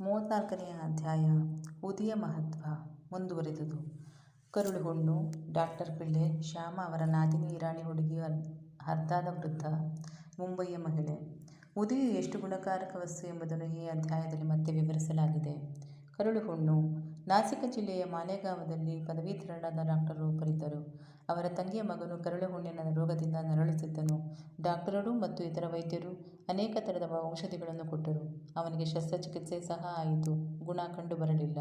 ಮೂವತ್ತ್ನಾಲ್ಕನೆಯ ಅಧ್ಯಾಯ ಉದಿಯ ಮಹತ್ವ ಮುಂದುವರೆದುದು. ಹುಣ್ಣು, ಡಾಕ್ಟರ್ ಪಿಳ್ಳೆ, ಶ್ಯಾಮ ಅವರ ನಾದಿನಿ ಇರಾಣಿ ಹುಡುಗಿ ಹರ್ದಾದ ವೃದ್ಧ, ಮುಂಬಯಿಯ ಮಹಿಳೆ. ಉದಿಯ ಎಷ್ಟು ಗುಣಕಾರಕ ವಸ್ತು ಎಂಬುದನ್ನು ಈ ಅಧ್ಯಾಯದಲ್ಲಿ ಮತ್ತೆ ವಿವರಿಸಲಾಗಿದೆ. ಕರುಳು ಹುಣ್ಣು, ನಾಸಿಕ ಜಿಲ್ಲೆಯ ಮಾಲೆಗಾವದಲ್ಲಿ ಪದವೀಧರರಾದ ಡಾಕ್ಟರ್ ಒಬ್ಬರಿದ್ದರು. ಅವರ ತಂಗಿಯ ಮಗನು ಕರುಳೆ ಹುಣ್ಣಿನ ರೋಗದಿಂದ ನರಳುತ್ತಿದ್ದನು. ಡಾಕ್ಟರರು ಮತ್ತು ಇತರ ವೈದ್ಯರು ಅನೇಕ ಥರದ ಔಷಧಿಗಳನ್ನು ಕೊಟ್ಟರು. ಅವನಿಗೆ ಶಸ್ತ್ರಚಿಕಿತ್ಸೆ ಸಹ ಆಯಿತು. ಗುಣ ಕಂಡು ಬರಲಿಲ್ಲ.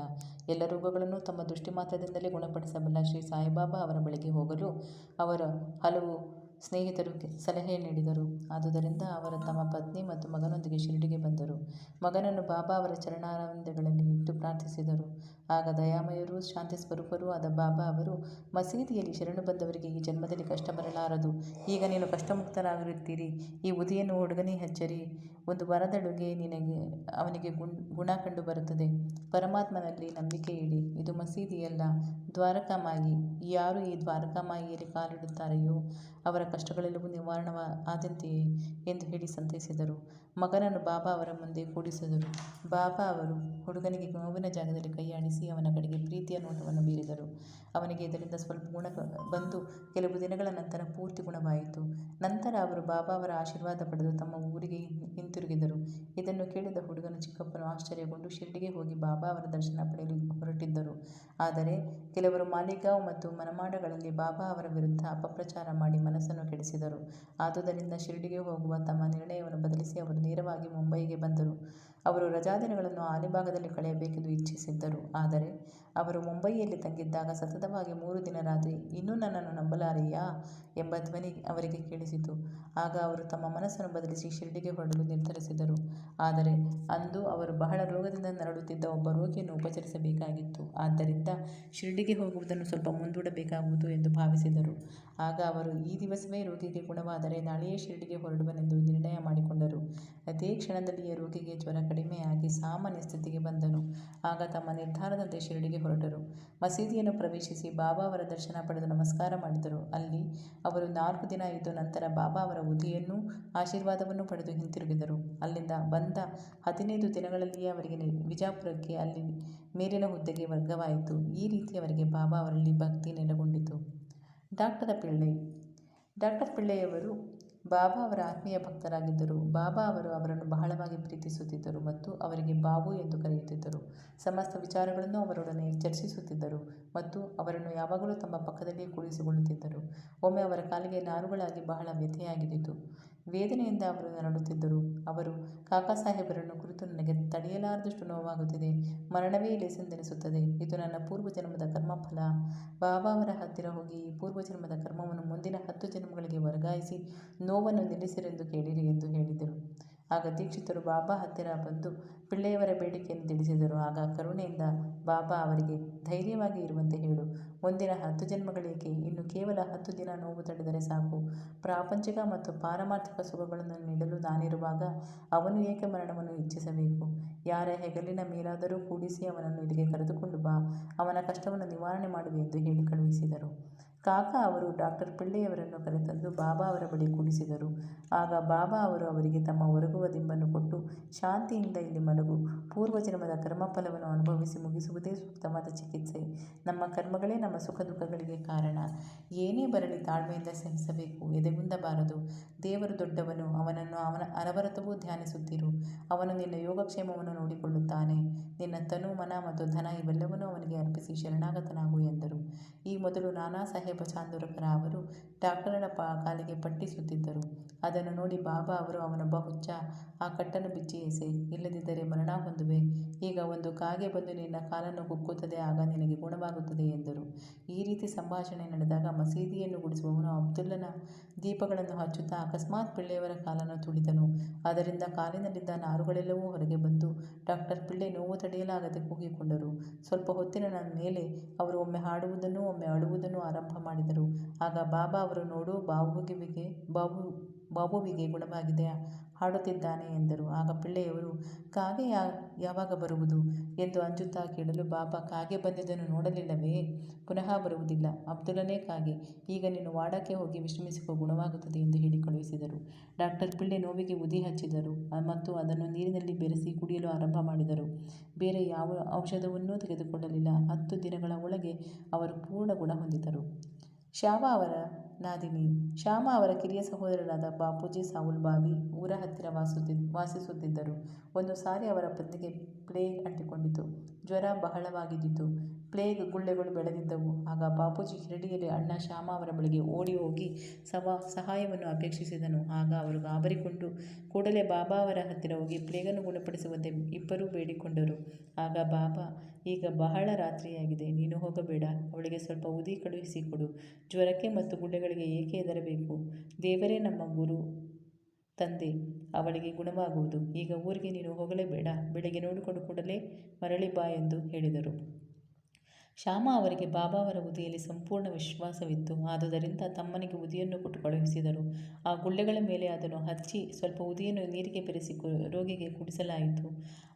ಎಲ್ಲ ರೋಗಗಳನ್ನು ತಮ್ಮ ದೃಷ್ಟಿ ಮಾತ್ರದಿಂದಲೇ ಗುಣಪಡಿಸಬಲ್ಲ ಶ್ರೀ ಸಾಯಿಬಾಬಾ ಅವರ ಬಳಿಗೆ ಹೋಗಲು ಅವರ ಹಲವು ಸ್ನೇಹಿತರು ಸಲಹೆ ನೀಡಿದರು. ಆದುದರಿಂದ ಅವರು ತಮ್ಮ ಪತ್ನಿ ಮತ್ತು ಮಗನೊಂದಿಗೆ ಶಿರಡಿಗೆ ಬಂದರು. ಮಗನನ್ನು ಬಾಬಾ ಅವರ ಚರಣಾರವಿಂದಗಳಲ್ಲಿ ಇಟ್ಟು ಪ್ರಾರ್ಥಿಸಿದರು. ಆಗ ದಯಾಮಯರೂ, ಶಾಂತಿ ಸ್ವರೂಪರೂ ಆದ ಬಾಬಾ ಅವರು ಮಸೀದಿಯಲ್ಲಿ ಶರಣು ಬಂದವರಿಗೆ ಈ ಜನ್ಮದಲ್ಲಿ ಕಷ್ಟ ಬರಲಾರದು. ಈಗ ನೀನು ಕಷ್ಟಮುಕ್ತರಾಗಿರುತ್ತೀರಿ ಈ ಉದಿಯನ್ನು ಹುಡುಗನೇ ಹಚ್ಚರಿ. ಒಂದು ವಾರದೊಳಗೆ ನಿನಗೆ, ಅವನಿಗೆ ಗುಣ್, ಗುಣ ಕಂಡು ಬರುತ್ತದೆ. ಪರಮಾತ್ಮನಲ್ಲಿ ನಂಬಿಕೆ ಇಡಿ. ಇದು ಮಸೀದಿಯಲ್ಲ. ದ್ವಾರಕಾಮಾಯಿ. ಯಾರು ಈ ದ್ವಾರಕಾಮಾಯಿಯಲ್ಲಿ ಕಾಲಿಡುತ್ತಾರೆಯೋ, ಅವರ ಕಷ್ಟಗಳೆಲ್ಲವೂ ನಿವಾರಣ ಆದಂತೆಯೇ ಎಂದು ಹೇಳಿ ಸಂತೈಸಿದರು. ಮಗನನ್ನು ಬಾಬಾ ಅವರ ಮುಂದೆ ಕೂಡಿಸಿದರು. ಬಾಬಾ ಅವರು ಹುಡುಗನಿಗೆ ನೋವಿನ ಜಾಗದಲ್ಲಿ ಕೈಯಾಡಿಸಿ ಅವನ ಕಡೆಗೆ ಪ್ರೀತಿಯ ನೋಟವನ್ನು ಬೀರಿದರು. ಅವನಿಗೆ ಇದರಿಂದ ಸ್ವಲ್ಪ ಗುಣ ಬಂದು ಕೆಲವು ದಿನಗಳ ನಂತರ ಪೂರ್ತಿ ಗುಣವಾಯಿತು. ನಂತರ ಅವರು ಬಾಬಾ ಅವರ ಆಶೀರ್ವಾದ ಪಡೆದು ತಮ್ಮ ಊರಿಗೆ ಹಿಂತಿರುಗಿದರು. ಇದನ್ನು ಕೇಳಿದ ಹುಡುಗನು ಚಿಕ್ಕಪ್ಪನು ಆಶ್ಚರ್ಯಗೊಂಡು ಶಿರ್ಡಿಗೆ ಹೋಗಿ ಬಾಬಾ ಅವರ ದರ್ಶನ ಪಡೆಯಲು ಹೊರಟಿದ್ದರು. ಆದರೆ ಕೆಲವರು ಮಾಲಿಗಾಂವ್ ಮತ್ತು ಮನಮಾಡಗಳಲ್ಲಿ ಬಾಬಾ ಅವರ ವಿರುದ್ಧ ಅಪಪ್ರಚಾರ ಮಾಡಿ ಮನಸ್ಸನ್ನು ಕೆಡಿಸಿದರು. ಆದುದರಿಂದ ಶಿರಡಿಗೆ ಹೋಗುವ ತಮ್ಮ ನಿರ್ಣಯವನ್ನು ಬದಲಿಸಿ ಅವರು ನೇರವಾಗಿ ಮುಂಬೈಗೆ ಬಂದರು. ಅವರು ರಜಾದಿನಗಳನ್ನು ಆಲಿಬಾಗದಲ್ಲಿ ಕಳೆಯಬೇಕೆಂದು ಇಚ್ಛಿಸಿದ್ದರು. ಆದರೆ ಅವರು ಮುಂಬಯಿಯಲ್ಲಿ ತಂಗಿದ್ದಾಗ ಸತತವಾಗಿ ಮೂರು ದಿನ ರಾತ್ರಿ, ಇನ್ನೂ ನನ್ನನ್ನು ನಂಬಲಾರೆಯಾ? ಎಂಬ ಧ್ವನಿ ಅವರಿಗೆ ಕೇಳಿಸಿತು. ಆಗ ಅವರು ತಮ್ಮ ಮನಸ್ಸನ್ನು ಬದಲಿಸಿ ಶಿರಡಿಗೆ ಹೊರಡಲು ನಿರ್ಧರಿಸಿದರು. ಆದರೆ ಅಂದು ಅವರು ಬಹಳ ರೋಗದಿಂದ ನರಳುತ್ತಿದ್ದ ಒಬ್ಬ ರೋಗಿಯನ್ನು ಉಪಚರಿಸಬೇಕಾಗಿತ್ತು. ಆದ್ದರಿಂದ ಶಿರಡಿಗೆ ಹೋಗುವುದನ್ನು ಸ್ವಲ್ಪ ಮುಂದೂಡಬೇಕಾಗುವುದು ಎಂದು ಭಾವಿಸಿದರು. ಆಗ ಅವರು, ಈ ದಿವಸವೇ ರೋಗಿಗೆ ಗುಣವಾದರೆ ನಾಳೆಯೇ ಶಿರಡಿಗೆ ಹೊರಡುವನೆಂದು ನಿರ್ಣಯ ಮಾಡಿಕೊಂಡರು. ಅದೇ ಕ್ಷಣದಲ್ಲಿಯೇ ರೋಗಿಗೆ ಜ್ವರ ಕಡಿಮೆಯಾಗಿ ಸಾಮಾನ್ಯ ಸ್ಥಿತಿಗೆ ಬಂದನು. ಆಗ ತಮ್ಮ ನಿರ್ಧಾರದಂತೆ ಶಿರಡಿಗೆ ಹೊರಟರು. ಮಸೀದಿಯನ್ನು ಪ್ರವೇಶಿಸಿ ಬಾಬಾ ಅವರ ದರ್ಶನ ಪಡೆದು ನಮಸ್ಕಾರ ಮಾಡಿದರು. ಅಲ್ಲಿ ಅವರು ನಾಲ್ಕು ದಿನ ಇದ್ದು ನಂತರ ಬಾಬಾ ಅವರ ಉದಿಯನ್ನು ಆಶೀರ್ವಾದವನ್ನು ಪಡೆದು ಹಿಂತಿರುಗಿದರು. ಅಲ್ಲಿಂದ ಬಂದ ಹದಿನೈದು ದಿನಗಳಲ್ಲಿಯೇ ಅವರಿಗೆ ವಿಜಾಪುರಕ್ಕೆ ಅಲ್ಲಿ ಮೇಲಿನ ಹುದ್ದೆಗೆ ವರ್ಗವಾಯಿತು. ಈ ರೀತಿ ಅವರಿಗೆ ಬಾಬಾ ಅವರಲ್ಲಿ ಭಕ್ತಿ ನೆಲೆಗೊಂಡಿತು. ಡಾಕ್ಟರ್ ಪಿಳ್ಳೆ, ಡಾಕ್ಟರ್ ಪಿಳ್ಳೆಯವರು ಬಾಬಾ ಅವರ ಆತ್ಮೀಯ ಭಕ್ತರಾಗಿದ್ದರು. ಬಾಬಾ ಅವರು ಅವರನ್ನು ಬಹಳವಾಗಿ ಪ್ರೀತಿಸುತ್ತಿದ್ದರು ಮತ್ತು ಅವರಿಗೆ ಬಾಬು ಎಂದು ಕರೆಯುತ್ತಿದ್ದರು. ಸಮಸ್ತ ವಿಚಾರಗಳನ್ನು ಅವರೊಡನೆ ಚರ್ಚಿಸುತ್ತಿದ್ದರು ಮತ್ತು ಅವರನ್ನು ಯಾವಾಗಲೂ ತಮ್ಮ ಪಕ್ಕದಲ್ಲಿಯೇ ಕೂಡಿಸಿಕೊಳ್ಳುತ್ತಿದ್ದರು. ಒಮ್ಮೆ ಅವರ ಕಾಲಿಗೆ ನಾರುಗಳಾಗಿ ಬಹಳ ವ್ಯಥೆಯಾಗಿದ್ದಿತು. ವೇದನೆಯಿಂದ ಅವರು ನರಳುತ್ತಿದ್ದರು ಅವರು ಕಾಕಾ ಸಾಹೇಬರನ್ನು ಕುರಿತು ನನಗೆ ತಡೆಯಲಾರದಷ್ಟು ನೋವಾಗುತ್ತಿದೆ. ಮರಣವೇ ಲೇಸೆಂದೆನಿಸುತ್ತದೆ ಇದು ನನ್ನ ಪೂರ್ವಜನ್ಮದ ಕರ್ಮಫಲ. ಬಾಬಾ ಅವರ ಹತ್ತಿರ ಹೋಗಿ ಈ ಪೂರ್ವಜನ್ಮದ ಕರ್ಮವನ್ನು ಮುಂದಿನ ಹತ್ತು ಜನ್ಮಗಳಿಗೆ ವರ್ಗಾಯಿಸಿ ನೋವನ್ನು ನಿಲ್ಲಿಸಿರೆಂದು ಕೇಳಿರಿ ಎಂದು ಹೇಳಿದರು. ಆಗ ದೀಕ್ಷಿತರು ಬಾಬಾ ಹತ್ತಿರ ಬಂದು ಪಿಳ್ಳೆಯವರ ಬೇಡಿಕೆಯನ್ನು ತಿಳಿಸಿದರು. ಆಗ ಕರುಣೆಯಿಂದ ಬಾಬಾ ಅವರಿಗೆ, ಧೈರ್ಯವಾಗಿ ಇರುವಂತೆ ಹೇಳು. ಮುಂದಿನ ಹತ್ತು ಜನ್ಮಗಳೇಕೆ ಇನ್ನು ಕೇವಲ ಹತ್ತು ದಿನ ನೋವು ತಡೆದರೆ ಸಾಕು. ಪ್ರಾಪಂಚಿಕ ಮತ್ತು ಪಾರಮಾರ್ಥಿಕ ಸುಖಗಳನ್ನು ನೀಡಲು ನಾನಿರುವಾಗ ಅವನು ಏಕೆ ಮರಣವನ್ನು ಇಚ್ಛಿಸಬೇಕು? ಯಾರ ಹೆಗಲಿನ ಮೇಲಾದರೂ ಕೂಡಿಸಿ ಅವನನ್ನು ಇಲ್ಲಿಗೆ ಕರೆದುಕೊಂಡು ಬಾ. ಅವನ ಕಷ್ಟವನ್ನು ನಿವಾರಣೆ ಮಾಡುವೆ ಎಂದು ಹೇಳಿ ಕಳುಹಿಸಿದರು. ಕಾಕಾ ಅವರು ಡಾಕ್ಟರ್ ಪಿಳ್ಳೆಯವರನ್ನು ಕರೆತಂದು ಬಾಬಾ ಅವರ ಬಳಿ ಕೂಡಿಸಿದರು. ಆಗ ಬಾಬಾ ಅವರು ಅವರಿಗೆ ತಮ್ಮ ಒರಗುವ ದಿಂಬನ್ನು ಕೊಟ್ಟು, ಶಾಂತಿಯಿಂದ ಇಲ್ಲಿ ಮಲಗು. ಪೂರ್ವಜನ್ಮದ ಕರ್ಮಫಲವನ್ನು ಅನುಭವಿಸಿ ಮುಗಿಸುವುದೇ ಸೂಕ್ತವಾದ ಚಿಕಿತ್ಸೆ. ನಮ್ಮ ಕರ್ಮಗಳೇ ನಮ್ಮ ಸುಖ ದುಃಖಗಳಿಗೆ ಕಾರಣ. ಏನೇ ಬರಲಿ ತಾಳ್ಮೆಯಿಂದ ಸಹಿಸಬೇಕು ಎದೆಗುಂದಬಾರದು ದೇವರು ದೊಡ್ಡವನು, ಅವನನ್ನು ಅವನ ಅನವರತವೂ ಧ್ಯಾನಿಸುತ್ತಿರು. ಅವನು ನಿನ್ನ ಯೋಗಕ್ಷೇಮವನ್ನು ನೋಡಿಕೊಳ್ಳುತ್ತಾನೆ. ನಿನ್ನ ತನು, ಮನ ಮತ್ತು ಧನ ಇವೆಲ್ಲವನ್ನೂ ಅವನಿಗೆ ಅರ್ಪಿಸಿ ಶರಣಾಗತನಾಗು ಎಂದರು. ಈ ಮೊದಲು ನಾನಾ ಸಾಹೇಬ ಚಾಂದೂರಕರ ಅವರು ಡಾಕ್ಟರನ ಪ, ಕಾಲಿಗೆ ಪಟ್ಟಿ ಸುತ್ತಿದ್ದರು ಅದನ್ನು ನೋಡಿ ಬಾಬಾ ಅವರು ಅವನೊಬ್ಬ ಹುಚ್ಚ. ಆ ಕಟ್ಟನ್ನು ಬಿಚ್ಚಿ ಎಸೆ. ಇಲ್ಲದಿದ್ದರೆ ಮರಣ ಹೊಂದುವೆ. ಈಗ ಒಂದು ಕಾಗೆ ಬಂದು ನಿನ್ನ ಕಾಲನ್ನು ಕುಕ್ಕುತ್ತದೆ, ಆಗ ನಿನಗೆ ಗುಣವಾಗುತ್ತದೆ ಎಂದರು. ಈ ರೀತಿ ಸಂಭಾಷಣೆ ನಡೆದಾಗ ಮಸೀದಿಯನ್ನು ಗುಡಿಸುವವನು ಅಬ್ದುಲ್ಲನ ದೀಪಗಳನ್ನು ಹಚ್ಚುತ್ತಾ ಅಕಸ್ಮಾತ್ ಪಿಳ್ಳೆಯವರ ಕಾಲನ್ನು ತುಳಿದನು. ಅದರಿಂದ ಕಾಲಿನಲ್ಲಿದ್ದ ನಾರುಗಳೆಲ್ಲವೂ ಹೊರಗೆ ಬಂದು ಡಾಕ್ಟರ್ ಪಿಳ್ಳೆ ನೋವು ತಡೆಯಲಾಗದೆ ಕೂಗಿಕೊಂಡರು. ಸ್ವಲ್ಪ ಹೊತ್ತಿನ ಮೇಲೆ ಅವರು ಒಮ್ಮೆ ಹಾಡುವುದನ್ನು, ಒಮ್ಮೆ ಅಳುವುದನ್ನು ಆರಂಭ ಮಾಡಿದರು. ಆಗ ಬಾಬಾ ಅವರು ನೋಡು ಬಾಬುವಿಗೆ ಬಾಬು ಬಾಬುವಿಗೆ ಗುಣವಾಗಿದೆ. ಹಾಡುತ್ತಿದ್ದಾನೆ ಎಂದರು. ಆಗ ಪಿಳ್ಳೆಯವರು, ಕಾಗೆ ಯಾ, ಯಾವಾಗ ಬರುವುದು? ಎಂದು ಅಂಜುತ್ತಾ ಕೇಳಲು ಬಾಬಾ ಕಾಗೆ ಬಂದಿದ್ದನ್ನು ನೋಡಲಿಲ್ಲವೇ? ಪುನಃ ಬರುವುದಿಲ್ಲ. ಅಬ್ದುಲ್ಲನೇ ಕಾಗೆ. ಈಗ ನೀನು ವಾಡಕ್ಕೆ ಹೋಗಿ ವಿಶ್ರಮಿಸಿಕೋ, ಗುಣವಾಗುತ್ತದೆ ಎಂದು ಹೇಳಿ ಕಳುಹಿಸಿದರು ಡಾಕ್ಟರ್ ಪಿಳ್ಳೆ ನೋವಿಗೆ ಉದಿ ಹಚ್ಚಿದರು. ಮತ್ತು ಅದನ್ನು ನೀರಿನಲ್ಲಿ ಬೆರೆಸಿ ಕುಡಿಯಲು ಆರಂಭ ಮಾಡಿದರು. ಬೇರೆ ಯಾವ ಔಷಧವನ್ನೂ ತೆಗೆದುಕೊಳ್ಳಲಿಲ್ಲ. ಹತ್ತು ದಿನಗಳ ಒಳಗೆ ಅವರು ಪೂರ್ಣ ಗುಣ ಹೊಂದಿದರು. ಶಾವ ಅವರ ನಾದಿನಿ. ಶ್ಯಾಮ ಅವರ ಕಿರಿಯ ಸಹೋದರರಾದ ಬಾಪೂಜಿ ಸಾವುಲ್ ಬಾವಿ ಊರ ಹತ್ತಿರ ವಾಸುತ್ತಿ ವಾಸಿಸುತ್ತಿದ್ದರು. ಒಂದು ಸಾರಿ ಅವರ ಪತ್ನಿಗೆ ಪ್ಲೇಗ್ ಅಂಟಿಕೊಂಡಿತು. ಜ್ವರ ಬಹಳವಾಗಿದ್ದಿತು. ಪ್ಲೇಗ್ ಗುಳ್ಳೆಗಳು ಬೆಳೆದಿದ್ದವು. ಆಗ ಬಾಪೂಜಿ ಹಿರಡಿಯಲ್ಲಿ ಅಣ್ಣ ಶ್ಯಾಮ ಅವರ ಬಳಿಗೆ ಓಡಿ ಹೋಗಿ ಸವ, ಸಹಾಯವನ್ನು ಅಪೇಕ್ಷಿಸಿದನು. ಆಗ ಅವರು ಗಾಬರಿಕೊಂಡು ಕೂಡಲೇ ಬಾಬಾ ಅವರ ಹತ್ತಿರ ಹೋಗಿ ಪ್ಲೇಗನ್ನು ಗುಣಪಡಿಸುವಂತೆ ಇಬ್ಬರೂ ಬೇಡಿಕೊಂಡರು. ಆಗ ಬಾಬಾ, ಈಗ ಬಹಳ ರಾತ್ರಿಯಾಗಿದೆ. ನೀನು ಹೋಗಬೇಡ. ಅವಳಿಗೆ ಸ್ವಲ್ಪ ಉದಿ ಕಳುಹಿಸಿಕೊಡು ಜ್ವರಕ್ಕೆ ಮತ್ತು ಗುಳ್ಳೆಗಳಿಗೆ ಏಕೆ ಹೆದರಬೇಕು? ದೇವರೇ ನಮ್ಮ ಗುರು, ತಂದೆ, ಅವಳಿಗೆ ಗುಣವಾಗುವುದು. ಈಗ ಊರಿಗೆ ನೀನು ಹೋಗಲೇ ಬೇಡ ಬೆಳಗ್ಗೆ ನೋಡಿಕೊಂಡು ಕೂಡಲೇ ಮರಳಿ ಬಾ ಎಂದು ಹೇಳಿದರು. ಶ್ಯಾಮ ಅವರಿಗೆ ಬಾಬಾ ಅವರ ಉದಿಯಲ್ಲಿ ಸಂಪೂರ್ಣ ವಿಶ್ವಾಸವಿತ್ತು. ಆದುದರಿಂದ ತಮ್ಮನಿಗೆ ಉದಿಯನ್ನು ಕೊಟ್ಟು ಕಳುಹಿಸಿದರು ಆ ಗುಳ್ಳೆಗಳ ಮೇಲೆ ಅದನ್ನು ಹಚ್ಚಿ ಸ್ವಲ್ಪ ಉದಿಯನ್ನು ನೀರಿಗೆ ಬೆರೆಸಿ ರೋಗಿಗೆ ಕುಡಿಸಲಾಯಿತು.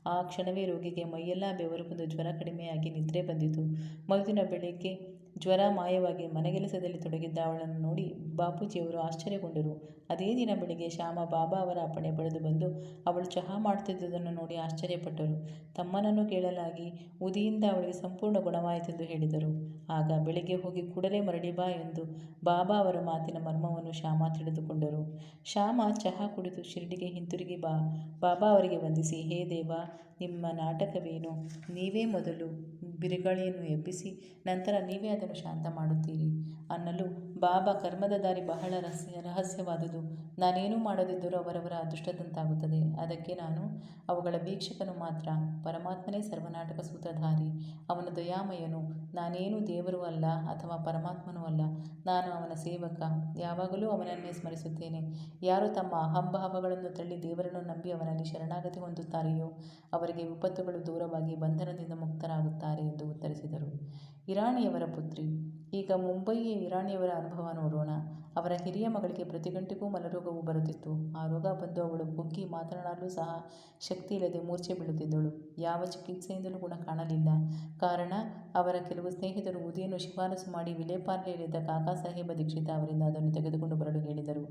ಆ ಕ್ಷಣವೇ ರೋಗಿಗೆ ಮೈಯೆಲ್ಲ ಬೆವರು ಬಂದು ಜ್ವರ ಕಡಿಮೆಯಾಗಿ ನಿದ್ರೆ ಬಂದಿತು. ಮರುದಿನ ಬೆಳಿಗ್ಗೆ ಜ್ವರ ಮಾಯವಾಗಿ ಮನೆಗೆಲಸದಲ್ಲಿ ತೊಡಗಿದ್ದ ಅವಳನ್ನು ನೋಡಿ ಬಾಪೂಜಿಯವರು ಆಶ್ಚರ್ಯಗೊಂಡರು. ಅದೇ ದಿನ ಬೆಳಿಗ್ಗೆ ಶ್ಯಾಮ ಬಾಬಾ ಅವರ ಅಪ್ಪಣೆ ಪಡೆದು ಬಂದು ಅವಳು ಚಹಾ ಮಾಡುತ್ತಿದ್ದುದನ್ನು ನೋಡಿ ಆಶ್ಚರ್ಯಪಟ್ಟರು. ತಮ್ಮನನ್ನು ಕೇಳಲಾಗಿ ಉದಿಯಿಂದ ಅವಳಿಗೆ ಸಂಪೂರ್ಣ ಗುಣವಾಯಿತೆಂದು ಹೇಳಿದರು. ಆಗ ಬೆಳಿಗ್ಗೆ ಹೋಗಿ ಕೂಡಲೇ ಮರಳಿ ಬಾ ಎಂದು ಬಾಬಾ ಅವರ ಮಾತಿನ ಮರ್ಮವನ್ನು ಶ್ಯಾಮ ತಿಳಿದುಕೊಂಡರು. ಶ್ಯಾಮ ಚಹಾ ಕುಡಿದು ಶಿರಡಿಗೆ ಹಿಂತಿರುಗಿ ಬಾ. ಬಾಬಾ ಅವರಿಗೆ ವಂದಿಸಿ, ಹೇ ದೇವ, ನಿಮ್ಮ ನಾಟಕವೇನು? ನೀವೇ ಮೊದಲು ಬಿರುಗಾಳಿಯನ್ನು ಎಬ್ಬಿಸಿ, ನಂತರ ನೀವೇ ಅದನ್ನು ಶಾಂತ ಮಾಡುತ್ತೀರಿ ಅನ್ನಲು ಬಾಬಾ ಕರ್ಮದ ದಾರಿ ಬಹಳ ರಹಸ್ಯ, ರಹಸ್ಯವಾದುದು. ನಾನೇನು ಮಾಡದಿದ್ದರೂ ಅವರವರ ಅದೃಷ್ಟದಂತಾಗುತ್ತದೆ. ಅದಕ್ಕೆ ನಾನು ಅವುಗಳ ವೀಕ್ಷಕನು ಮಾತ್ರ. ಪರಮಾತ್ಮನೇ ಸರ್ವನಾಟಕ ಸೂತ್ರಧಾರಿ. ಅವನು ದಯಾಮಯನು ನಾನೇನು ದೇವರು ಅಲ್ಲ ಅಥವಾ ಪರಮಾತ್ಮನೂ ಅಲ್ಲ. ನಾನು ಅವನ ಸೇವಕ. ಯಾವಾಗಲೂ ಅವನನ್ನೇ ಸ್ಮರಿಸುತ್ತೇನೆ. ಯಾರು ತಮ್ಮ ಅಹಂಭಾವಗಳನ್ನು ತಳ್ಳಿ ದೇವರನ್ನು ನಂಬಿ ಅವನಲ್ಲಿ ಶರಣಾಗತಿ ಹೊಂದುತ್ತಾರೆಯೋ ಅವರಿಗೆ ವಿಪತ್ತುಗಳು ದೂರವಾಗಿ ಬಂಧನದಿಂದ ಮುಕ್ತರಾಗುತ್ತಾರೆ ಎಂದು ಉತ್ತರಿಸಿದರು. ಇರಾಣಿಯವರ ಪುತ್ರಿ ಈಗ ಮುಂಬಯಿಯ ಇರಾಣಿಯವರ ಅನುಭವ ನೋಡೋಣ. ಅವರ ಹಿರಿಯ ಮಗಳಿಗೆ ಪ್ರತಿ ಗಂಟೆಗೂ ಮಲರೋಗವು ಬರುತ್ತಿತ್ತು. ಆ ರೋಗ ಬಂದು ಅವಳು ಕುಗ್ಗಿ ಮಾತನಾಡಲು ಸಹ ಶಕ್ತಿ ಇಲ್ಲದೆ ಮೂರ್ಛೆ ಬೀಳುತ್ತಿದ್ದಳು. ಯಾವ ಚಿಕಿತ್ಸೆಯಿಂದಲೂ ಗುಣ ಕಾಣಲಿಲ್ಲ. ಕಾರಣ, ಅವರ ಕೆಲವು ಸ್ನೇಹಿತರು ಉದಿಯನ್ನು ಶಿಫಾರಸು ಮಾಡಿ ವಿಲೇಪಾರ್ಲೆಯಲ್ಲಿದ್ದ ಕಾಕಾ ಸಾಹೇಬ ದೀಕ್ಷಿತ ಅವರಿಂದ ಅದನ್ನು ತೆಗೆದುಕೊಂಡು ಬರಲು ಹೇಳಿದರು.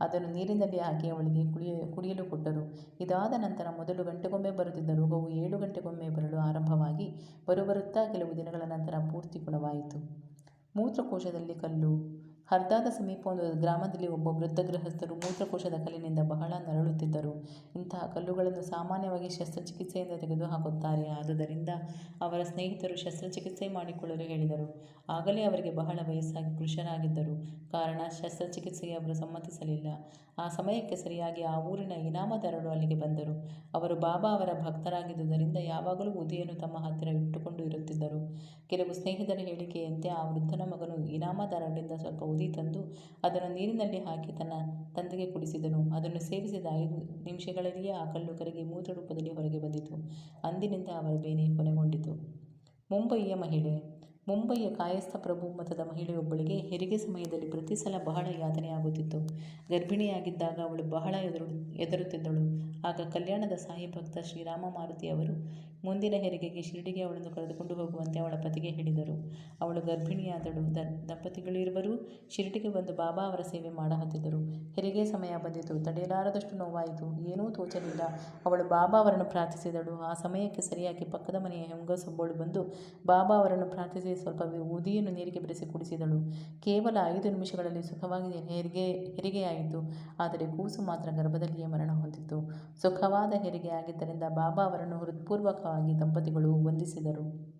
ಅದನ್ನು ನೀರಿನಲ್ಲಿ ಹಾಕಿ ಅವಳಿಗೆ ಕುಡಿಯ ಕುಡಿಯಲು ಕೊಟ್ಟರು. ಇದಾದ ನಂತರ ಮೊದಲು ಗಂಟೆಗೊಮ್ಮೆ ಬರುತ್ತಿದ್ದ ರೋಗವು ಏಳು ಗಂಟೆಗೊಮ್ಮೆ ಬರಲು ಆರಂಭವಾಗಿ ಬರುಬರುತ್ತಾ ಕೆಲವು ದಿನಗಳ ನಂತರ ಪೂರ್ತಿ ಗುಣವಾಯಿತು ಮೂತ್ರಕೋಶದಲ್ಲಿ ಕಲ್ಲು. ಹರ್ದಾದ ಸಮೀಪ ಒಂದು ಗ್ರಾಮದಲ್ಲಿ ಒಬ್ಬ ವೃದ್ಧ ಗೃಹಸ್ಥರು ಮೂತ್ರಕೋಶದ ಕಲ್ಲಿನಿಂದ ಬಹಳ ನರಳುತ್ತಿದ್ದರು. ಇಂತಹ ಕಲ್ಲುಗಳನ್ನು ಸಾಮಾನ್ಯವಾಗಿ ಶಸ್ತ್ರಚಿಕಿತ್ಸೆಯಿಂದ ತೆಗೆದುಹಾಕುತ್ತಾರೆ. ಆದುದರಿಂದ ಅವರ ಸ್ನೇಹಿತರು ಶಸ್ತ್ರಚಿಕಿತ್ಸೆ ಮಾಡಿಕೊಳ್ಳಲು ಹೇಳಿದರು. ಆಗಲೇ ಅವರಿಗೆ ಬಹಳ ವಯಸ್ಸಾಗಿ ಪುರುಷರಾಗಿದ್ದರು. ಕಾರಣ, ಶಸ್ತ್ರಚಿಕಿತ್ಸೆಗೆ ಅವರು ಸಮ್ಮತಿಸಲಿಲ್ಲ. ಆ ಸಮಯಕ್ಕೆ ಸರಿಯಾಗಿ ಆ ಊರಿನ ಇನಾಮದಾರರು ಅಲ್ಲಿಗೆ ಬಂದರು. ಅವರು ಬಾಬಾ ಅವರ ಭಕ್ತರಾಗಿದ್ದುದರಿಂದ ಯಾವಾಗಲೂ ಉದಿಯನ್ನು ತಮ್ಮ ಹತ್ತಿರ ಇಟ್ಟುಕೊಂಡು ಇರುತ್ತಿದ್ದರು. ಕೆಲವು ಸ್ನೇಹಿತರ ಹೇಳಿಕೆಯಂತೆ ಆ ವೃದ್ಧನ ಮಗನು ಇನಾಮದಾರರಿಂದ ಸ್ವಲ್ಪ ಉದಿ ತಂದು ಅದನ್ನು ನೀರಿನಲ್ಲಿ ಹಾಕಿ ತನ್ನ ತಂದೆಗೆ ಕುಡಿಸಿದನು. ಅದನ್ನು ಸೇವಿಸಿದ ಐದು ನಿಮಿಷಗಳಲ್ಲಿಯೇ ಆ ಕಲ್ಲು ಕರಗಿ ಮೂತ್ರ ರೂಪದಲ್ಲಿ ಹೊರಗೆ ಬಂದಿತು. ಅಂದಿನಿಂದ ಅವರ ಬೇನೆ ಕೊನೆಗೊಂಡಿತು. ಮುಂಬಯಿಯ ಮಹಿಳೆ ಮುಂಬಯಿಯ ಕಾಯಸ್ಥ ಪ್ರಭು ಮತದ ಮಹಿಳೆಯೊಬ್ಬಳಿಗೆ ಹೆರಿಗೆ ಸಮಯದಲ್ಲಿ ಪ್ರತಿ ಸಲ ಬಹಳ ಯಾತನೆಯಾಗುತ್ತಿತ್ತು. ಗರ್ಭಿಣಿಯಾಗಿದ್ದಾಗ ಅವಳು ಬಹಳ ಎದುರು ಎದುರುತ್ತಿದ್ದಳು ಆಗ ಕಲ್ಯಾಣದ ಸಾಯಿ ಭಕ್ತ ಶ್ರೀರಾಮ ಮಾರುತಿ ಅವರು, ಮುಂದಿನ ಹೆರಿಗೆಗೆ ಶಿರಡಿಗೆ ಅವಳನ್ನು ಕರೆದುಕೊಂಡು ಹೋಗುವಂತೆ ಅವಳ ಪತಿಗೆ ಹೇಳಿದರು. ಅವಳು ಗರ್ಭಿಣಿಯಾದಳು. ದ, ದಂಪತಿಗಳಿರುವರು ಶಿರಡಿಗೆ ಬಂದು ಬಾಬಾ ಅವರ ಸೇವೆ ಮಾಡಹತ್ತಿದ್ದರು. ಹೆರಿಗೆ ಸಮಯ ಬಂದಿತು. ತಡೆಯಲಾರದಷ್ಟು ನೋವಾಯಿತು. ಏನೂ ತೋಚಲಿಲ್ಲ. ಅವಳು ಬಾಬಾ ಅವರನ್ನು ಪ್ರಾರ್ಥಿಸಿದಳು. ಆ ಸಮಯಕ್ಕೆ ಸರಿಯಾಗಿ ಪಕ್ಕದ ಮನೆಯ ಹೆಂಗಸೊಬ್ಬಳು ಬಂದು ಬಾಬಾ ಅವರನ್ನು ಪ್ರಾರ್ಥಿಸಿ ಸ್ವಲ್ಪ ಊದಿಯನ್ನು ನೀರಿಗೆ ಬೆರೆಸಿ ಕುಡಿಸಿದಳು. ಕೇವಲ ಐದು ನಿಮಿಷಗಳಲ್ಲಿ ಸುಖವಾಗಿ ಹೆರಿಗೆ, ಹೆರಿಗೆಯಾಯಿತು. ಆದರೆ ಕೂಸು ಮಾತ್ರ ಗರ್ಭದಲ್ಲಿಯೇ ಮರಣ ಹೊಂದಿತ್ತು ಸುಖವಾದ ಹೆರಿಗೆ ಆಗಿದ್ದರಿಂದ ಬಾಬಾ ಅವರನ್ನು ಹೃತ್ಪೂರ್ವಕವಾಗಿ ದಂಪತಿಗಳು ವಂದಿಸಿದರು.